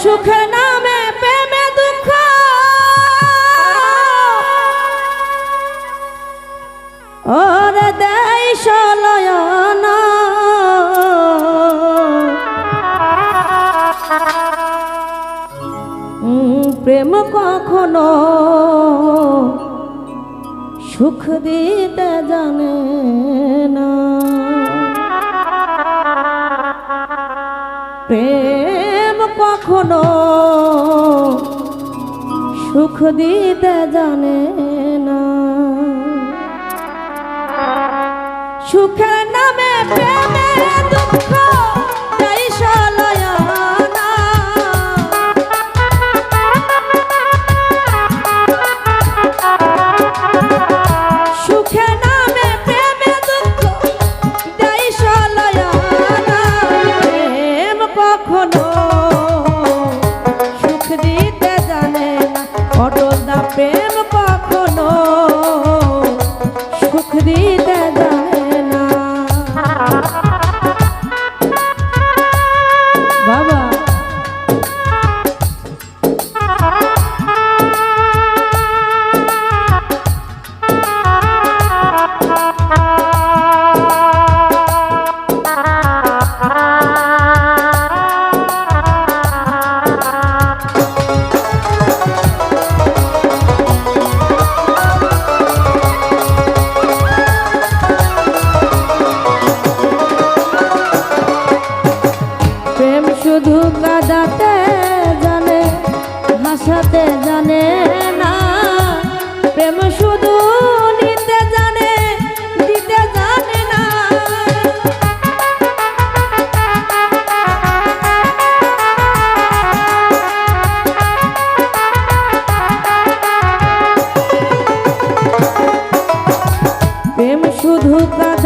সুখ নামে প্রেমে দুঃখ। ওর দেয় সলয়ন। প্রেম কখনো সুখ দিতে জানে না। প্রেম কখনো সুখ দিতে জানে না। সুখের নামে প্রেমে তো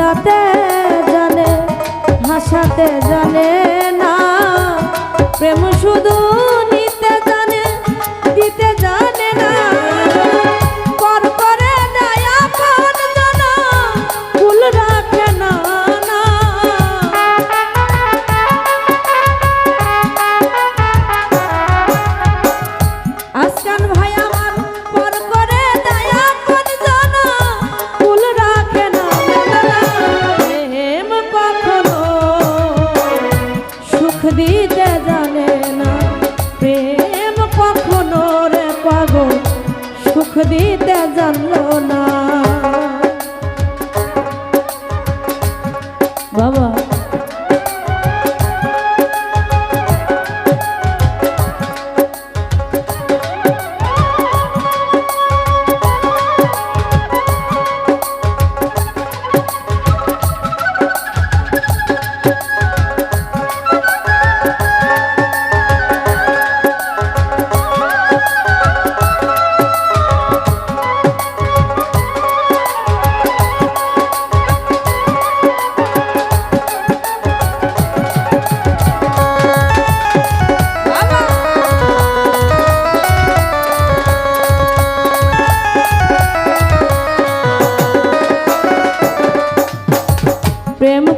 হাসাতে জানে হাসাতে জানে। প্রেম কখনো রে পাগল সুখ দিতে জানলো না।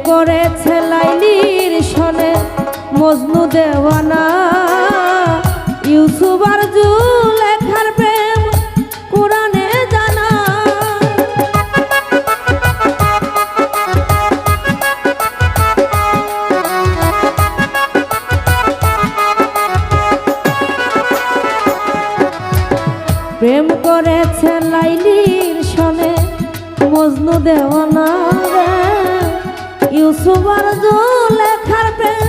করেছে লাইলির সনে মজনু দেওয়ানা। ইউসুবার জু লেখার প্রেম কোরআনে জানা। প্রেম করেছে লাইলির সনে মজনু দেওয়ানা। সুসুবর জুলেখার প্রেম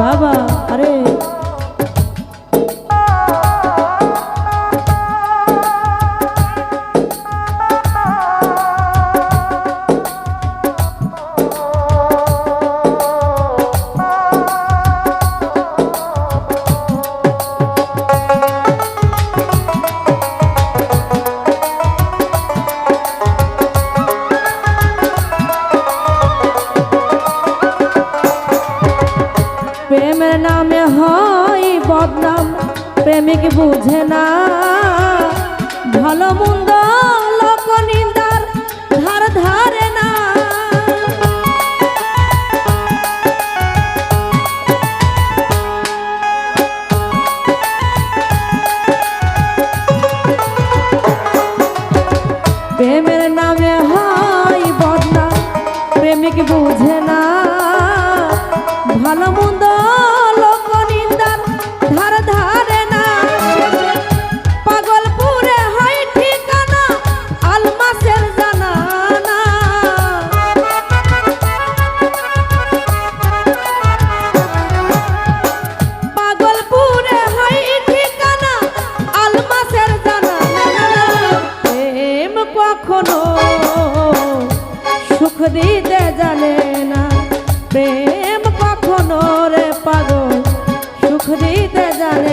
বাবা আরে। নামে হয় বদনাম। প্রেমিক বুঝে না ভালো মন্দ কখনো সুখ দিতে জানে না। প্রেম কখনো রে পাগল সুখ দিতে জানে